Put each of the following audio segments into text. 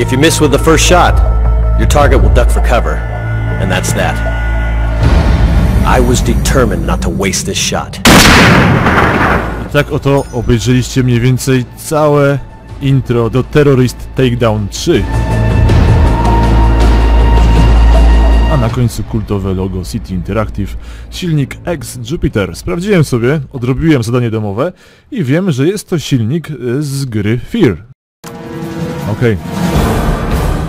If you miss with the first shot, your target will duck for cover. And that's that. I was determined not to waste this shot. I tak oto obejrzeliście mniej więcej całe intro do Terrorist Takedown 3. A na końcu kultowe logo City Interactive, silnik X Jupiter. Sprawdziłem sobie, odrobiłem zadanie domowe i wiem, że jest to silnik y, z gry Fear. Okej. E,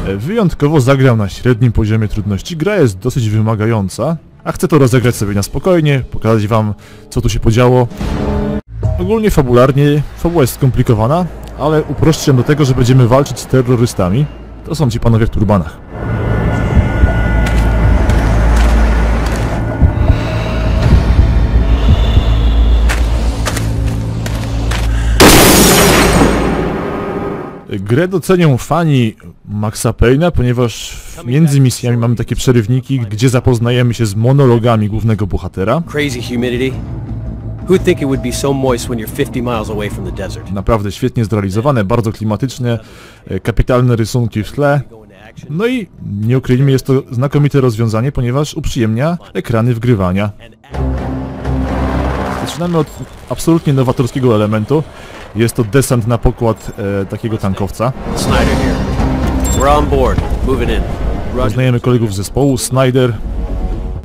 Wyjątkowo zagrał na średnim poziomie trudności. Gra jest dosyć wymagająca, a chcę to rozegrać sobie na spokojnie, pokazać wam co tu się podziało. Ogólnie fabularnie, fabuła jest skomplikowana, ale uproszczę do tego, że będziemy walczyć z terrorystami. To są ci panowie w turbanach. Grę docenią fani Maxa Payne'a, ponieważ między misjami mamy takie przerywniki, gdzie zapoznajemy się z monologami głównego bohatera. Crazy humidity. Who'd think it would be so moist when you're 50 miles away from the desert? Naprawdę świetnie zrealizowane, bardzo klimatyczne, e, kapitalne rysunki w tle. No i nie ukryjmy, jest to znakomite rozwiązanie, ponieważ uprzyjemnia ekrany wgrywania. Zaczynamy od absolutnie nowatorskiego elementu. Jest to desant na pokład e, takiego tankowca. Poznajemy kolegów z zespołu, Snyder.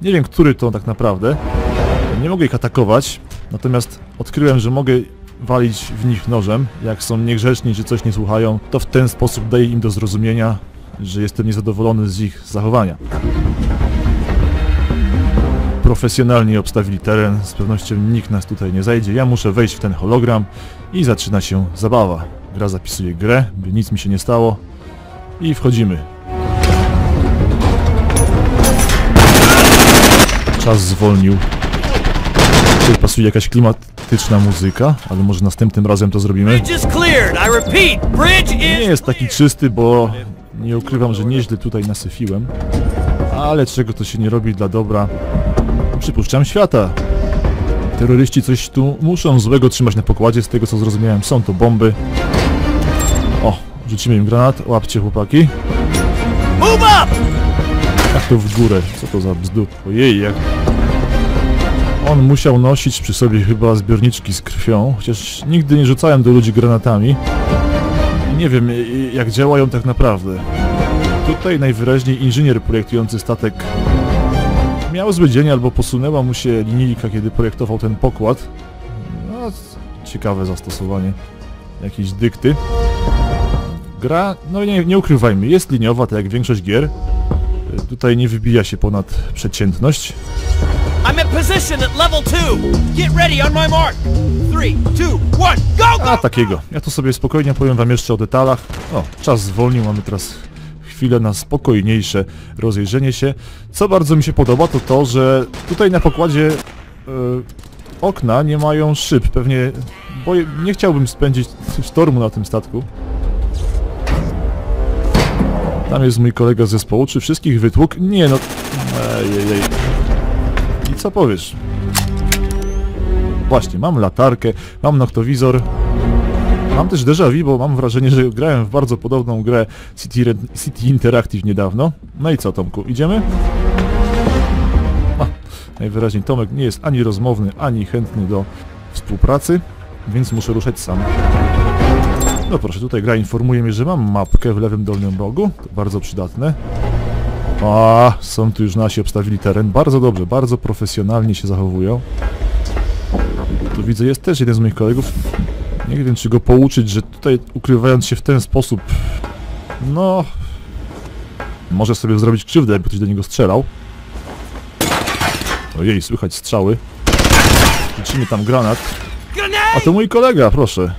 Nie wiem, który to tak naprawdę. Nie mogę ich atakować, natomiast odkryłem, że mogę walić w nich nożem. Jak są niegrzeczni czy coś nie słuchają, to w ten sposób daję im do zrozumienia, że jestem niezadowolony z ich zachowania. Profesjonalnie obstawili teren, z pewnością nikt nas tutaj nie zajdzie. Ja muszę wejść w ten hologram i zaczyna się zabawa. Gra zapisuje grę, by nic mi się nie stało. I wchodzimy. Czas zwolnił. Tutaj pasuje jakaś klimatyczna muzyka, ale może następnym razem to zrobimy. Nie jest taki czysty, bo nie ukrywam, że nieźle tutaj nasyfiłem. Ale czego to się nie robi dla dobra, przypuszczam, świata. Terroryści coś tu muszą złego trzymać na pokładzie, z tego co zrozumiałem, są to bomby. O, rzucimy im granat, łapcie chłopaki. Up! Jak to w górę? Co to za bzdur? Ojej, jak... On musiał nosić przy sobie chyba zbiorniczki z krwią, chociaż nigdy nie rzucałem do ludzi granatami. I nie wiem, y, jak działają tak naprawdę. Tutaj najwyraźniej inżynier projektujący statek miał zły dzień albo posunęła mu się linijka, kiedy projektował ten pokład. No, ciekawe zastosowanie jakiejś dykty. Gra, no nie, nie ukrywajmy, jest liniowa, tak jak większość gier. Tutaj nie wybija się ponad przeciętność. I'm in position at level two. Get ready on my mark. Three, two, one, go, A go! takiego. Ja tu sobie spokojnie powiem wam jeszcze o detalach. O, czas zwolnił, mamy teraz chwilę na spokojniejsze rozejrzenie się. Co bardzo mi się podoba to to, że tutaj na pokładzie e, okna nie mają szyb. Pewnie, bo nie chciałbym spędzić sztormu na tym statku. Tam jest mój kolega z zespołu. Czy wszystkich wytłuk? Nie no. Ejejej. I co powiesz? Właśnie, mam latarkę, mam noktowizor. Mam też déjà vu, bo mam wrażenie, że grałem w bardzo podobną grę City, City Interactive niedawno. No i co Tomku, idziemy? A, najwyraźniej Tomek nie jest ani rozmowny, ani chętny do współpracy, więc muszę ruszać sam. No proszę, tutaj gra informuje mnie, że mam mapkę w lewym dolnym rogu, to bardzo przydatne. A, są tu już nasi, obstawili teren, bardzo dobrze, bardzo profesjonalnie się zachowują. Tu widzę, jest też jeden z moich kolegów. Nie wiem, czy go pouczyć, że tutaj ukrywając się w ten sposób, no, może sobie zrobić krzywdę, jakby ktoś do niego strzelał. Ojej, słychać strzały. Rzucimy tam granat. A to mój kolega, proszę.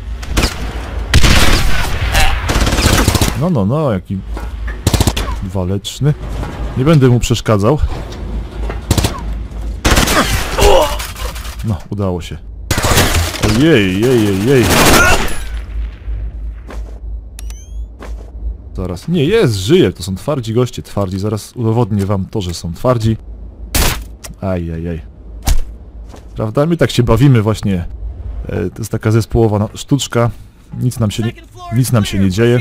No, no, no, jaki waleczny. Nie będę mu przeszkadzał. No, udało się. Ojej, jej, jej, jej. Zaraz. Nie, jest, żyje. To są twardzi goście, twardzi. Zaraz udowodnię wam to, że są twardzi. Aj, aj, aj. Prawda? My tak się bawimy właśnie. E, to jest taka zespołowa no, sztuczka. Nic nam się nie, nic nam się nie dzieje.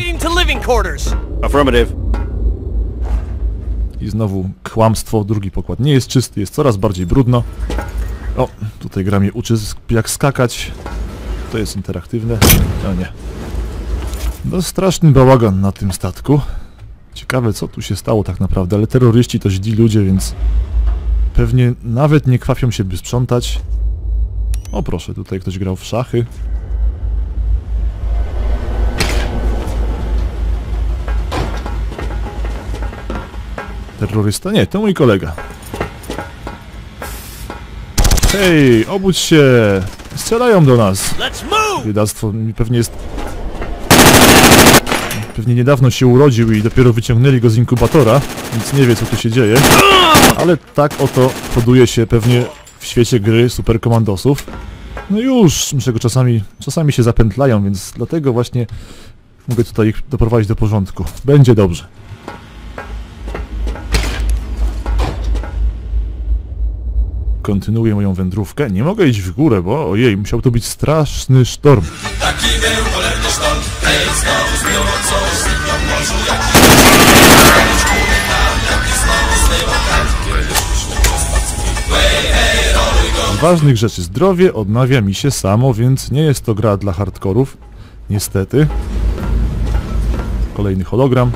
Affirmative. I znowu kłamstwo, drugi pokład nie jest czysty, jest coraz bardziej brudno. O, tutaj gra mnie uczy jak skakać. To jest interaktywne. No nie. No straszny bałagan na tym statku. Ciekawe co tu się stało tak naprawdę, ale terroryści to źli ludzie, więc pewnie nawet nie kwapią się by sprzątać. O proszę, tutaj ktoś grał w szachy. Terrorysta? Nie, to mój kolega. Hej, obudź się! Strzelają do nas! Biedactwo mi pewnie jest... Pewnie niedawno się urodził i dopiero wyciągnęli go z inkubatora, więc nie wie co tu się dzieje. Ale tak oto poduje się pewnie w świecie gry superkomandosów. No już, że czasami, czasami się zapętlają, więc dlatego właśnie mogę tutaj ich doprowadzić do porządku. Będzie dobrze. Kontynuuję moją wędrówkę. Nie mogę iść w górę, bo ojej, musiał to być straszny sztorm. Taki był cholerny sztorm Hej, znowu zbiło coś Sypią morzu jakiś Z ważnych rzeczy zdrowie odnawia mi się samo, więc nie jest to gra dla hardkorów. Niestety. Kolejny hologram.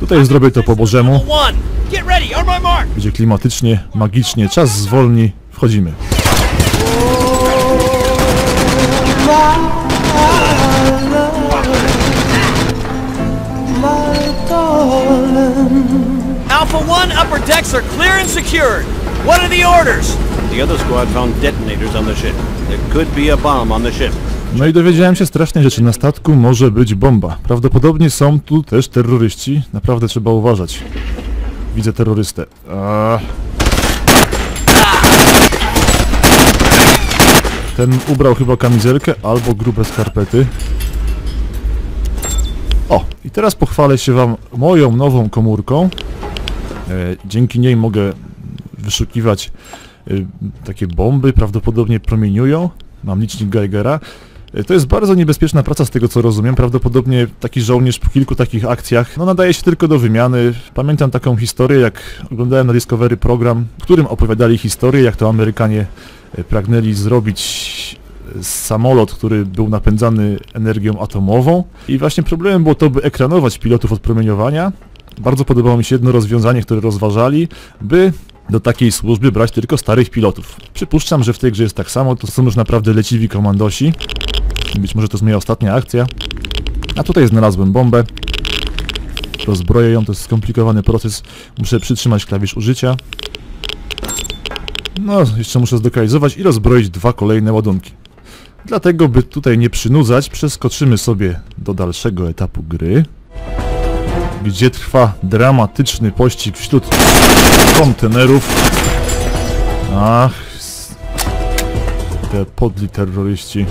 Tutaj zrobię to po bożemu. Będzie klimatycznie, magicznie, czas zwolni. Wchodzimy. Alpha 1, upper decks are clear and secured. What are the orders? The other squad found detonators on the ship. There could be a bomb on the ship. No i dowiedziałem się strasznej rzeczy. Na statku może być bomba. Prawdopodobnie są tu też terroryści. Naprawdę trzeba uważać. Widzę terrorystę. A... Ten ubrał chyba kamizelkę albo grube skarpety. O, i teraz pochwalę się wam moją nową komórką. E, dzięki niej mogę wyszukiwać e, takie bomby, prawdopodobnie promieniują. Mam licznik Geigera. E, To jest bardzo niebezpieczna praca z tego co rozumiem. Prawdopodobnie taki żołnierz po kilku takich akcjach no, nadaje się tylko do wymiany. Pamiętam taką historię, jak oglądałem na Discovery program, w którym opowiadali historię, jak to Amerykanie pragnęli zrobić e, samolot, który był napędzany energią atomową. I właśnie problemem było to, by ekranować pilotów od promieniowania. Bardzo podobało mi się jedno rozwiązanie, które rozważali, by do takiej służby brać tylko starych pilotów. Przypuszczam, że w tej grze jest tak samo, to są już naprawdę leciwi komandosi. Być może to jest moja ostatnia akcja. A tutaj znalazłem bombę. Rozbroję ją, to jest skomplikowany proces. Muszę przytrzymać klawisz użycia. No, jeszcze muszę zlokalizować i rozbroić dwa kolejne ładunki. Dlatego, by tutaj nie przynudzać, przeskoczymy sobie do dalszego etapu gry, gdzie trwa dramatyczny pościg wśród kontenerów. Ach, te podli terroryści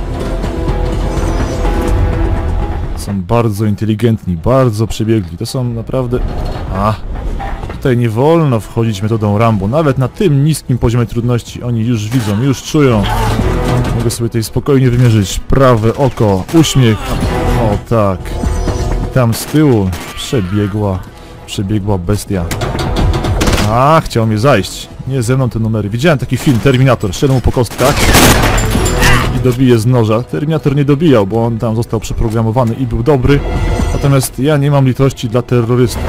są bardzo inteligentni, bardzo przebiegli. To są naprawdę... A, tutaj nie wolno wchodzić metodą Rambo. Nawet na tym niskim poziomie trudności oni już widzą, już czują. Mogę sobie tutaj spokojnie wymierzyć prawe oko, uśmiech. O tak. Tam z tyłu przebiegła, przebiegła bestia. A, chciał mnie zajść. Nie ze mną te numery. Widziałem taki film, Terminator. Szedł mu po kostkach i dobije z noża. Terminator nie dobijał, bo on tam został przeprogramowany i był dobry. Natomiast ja nie mam litości dla terrorystów.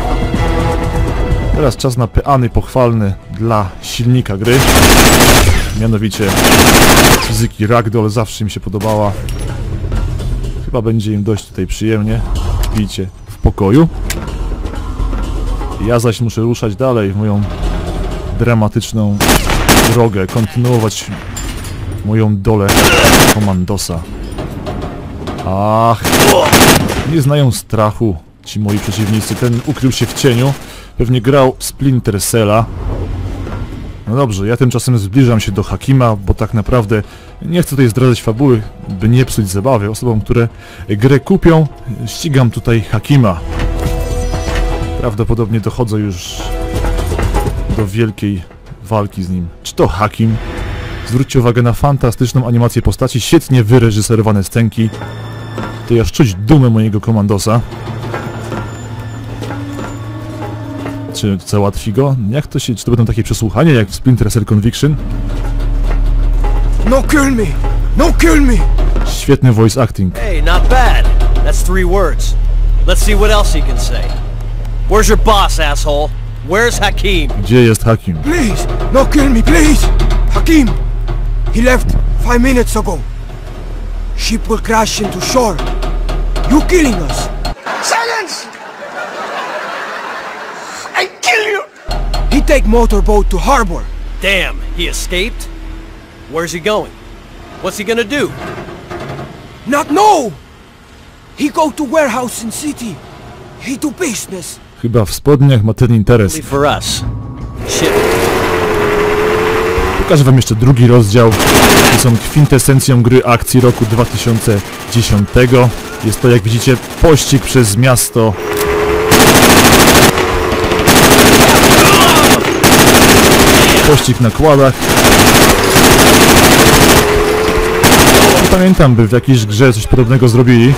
Teraz czas na peany pochwalny dla silnika gry. Mianowicie fizyki Ragdoll zawsze mi się podobała. Chyba będzie im dość tutaj przyjemnie. Pijcie w pokoju. Ja zaś muszę ruszać dalej w moją dramatyczną drogę, kontynuować moją dolę komandosa. Ach, nie znają strachu ci moi przeciwnicy. Ten ukrył się w cieniu, pewnie grał Splinter Cella. No dobrze, ja tymczasem zbliżam się do Hakima, bo tak naprawdę nie chcę tutaj zdradzać fabuły, by nie psuć zabawy osobom, które grę kupią. Ścigam tutaj Hakima. Prawdopodobnie dochodzę już do wielkiej walki z nim. Czy to Hakim? Zwróćcie uwagę na fantastyczną animację postaci, świetnie wyreżyserowane scenki. To aż czuć dumę mojego komandosa. Czy załatwi go? Jak to się... Czy to będą takie przesłuchania jak w Splinter Cell Conviction? No kill me! No kill me! Świetny voice acting. Hey, not bad. That's three words. Let's see what else he can say. Where's your boss, asshole? Where's Hakim? Gdzie jest Hakim? Please! No kill me, please! Hakim! He left five minutes ago. Ship will crash into shore. You killing us! Silence! I kill you! He take motorboat to harbor. Damn, he escaped? Where's he going? What's he gonna do? Not know! He go to warehouse in city. He do business. Chyba w spodniach ma ten interes. Only for us. Shit. Pokażę wam jeszcze drugi rozdział. To są kwintesencją gry akcji roku 2010. Jest to, jak widzicie, pościg przez miasto. Pościg na kładach. Nie pamiętam, by w jakiejś grze coś podobnego zrobili.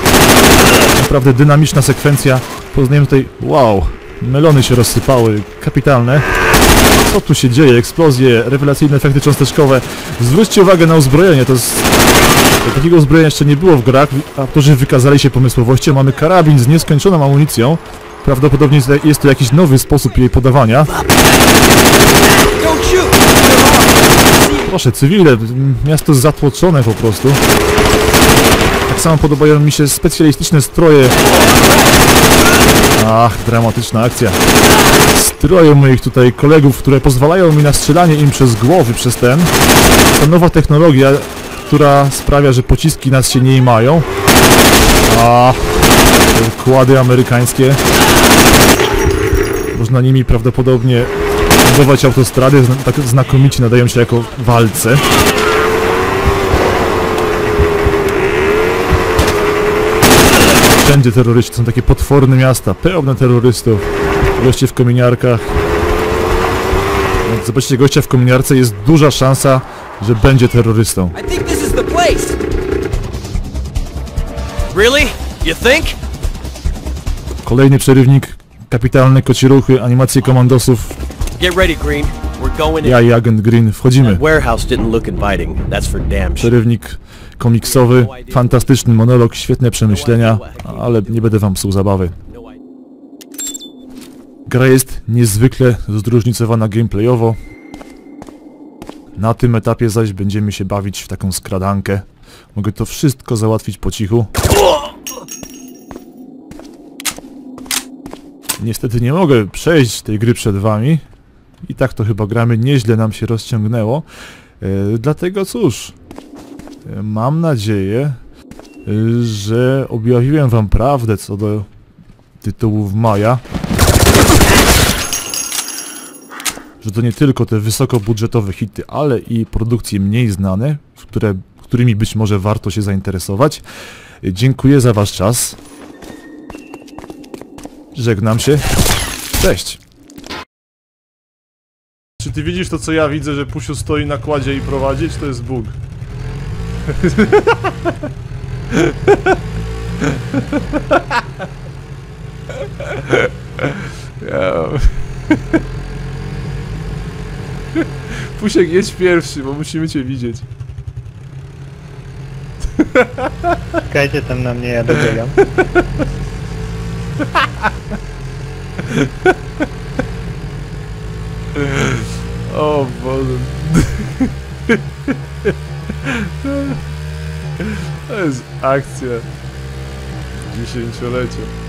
Naprawdę dynamiczna sekwencja. Poznajemy tutaj... Wow! Melony się rozsypały. Kapitalne. Co tu się dzieje? Eksplozje, rewelacyjne efekty cząsteczkowe. Zwróćcie uwagę na uzbrojenie, to jest... Takiego uzbrojenia jeszcze nie było w grach, autorzy wykazali się pomysłowością. Mamy karabin z nieskończoną amunicją. Prawdopodobnie jest to jakiś nowy sposób jej podawania. Proszę, cywile, miasto zatłoczone po prostu. Tak samo podobają mi się specjalistyczne stroje. Ach, dramatyczna akcja. Stroje moich tutaj kolegów, które pozwalają mi na strzelanie im przez głowy przez ten. To nowa technologia, która sprawia, że pociski nas się nie mają. A te kłady amerykańskie. Można nimi prawdopodobnie budować autostrady, tak znakomicie nadają się jako walce. Wszędzie terroryści, są takie potworne miasta, pełne terrorystów. Goście w kominiarkach. Jak zobaczycie gościa w kominiarce, jest duża szansa, że będzie terrorystą. Really? You think? Kolejny przerywnik, kapitalne kociruchy, animacje komandosów, Get ready, Green. We're going in. ja i agent Green, wchodzimy. Warehouse didn't look inviting. That's for damn sure. Przerywnik komiksowy, fantastyczny monolog, świetne przemyślenia, ale nie będę wam psuł zabawy. No. Gra jest niezwykle zróżnicowana gameplayowo. Na tym etapie zaś będziemy się bawić w taką skradankę. Mogę to wszystko załatwić po cichu. Niestety nie mogę przejść tej gry przed wami. I tak to chyba gramy, nieźle nam się rozciągnęło. E, dlatego cóż, e, mam nadzieję, że objawiłem wam prawdę co do tytułów Maja. Że to nie tylko te wysokobudżetowe hity, ale i produkcje mniej znane, które, którymi być może warto się zainteresować. E, Dziękuję za wasz czas. Żegnam się. Cześć. Czy ty widzisz to, co ja widzę, że Pusiu stoi na kładzie i prowadzi, czy to jest Bóg? Pusiek, jedź pierwszy, bo musimy cię widzieć. Czekajcie tam na mnie, ja dobiegam. O Boże. To jest akcja dziesięciolecia.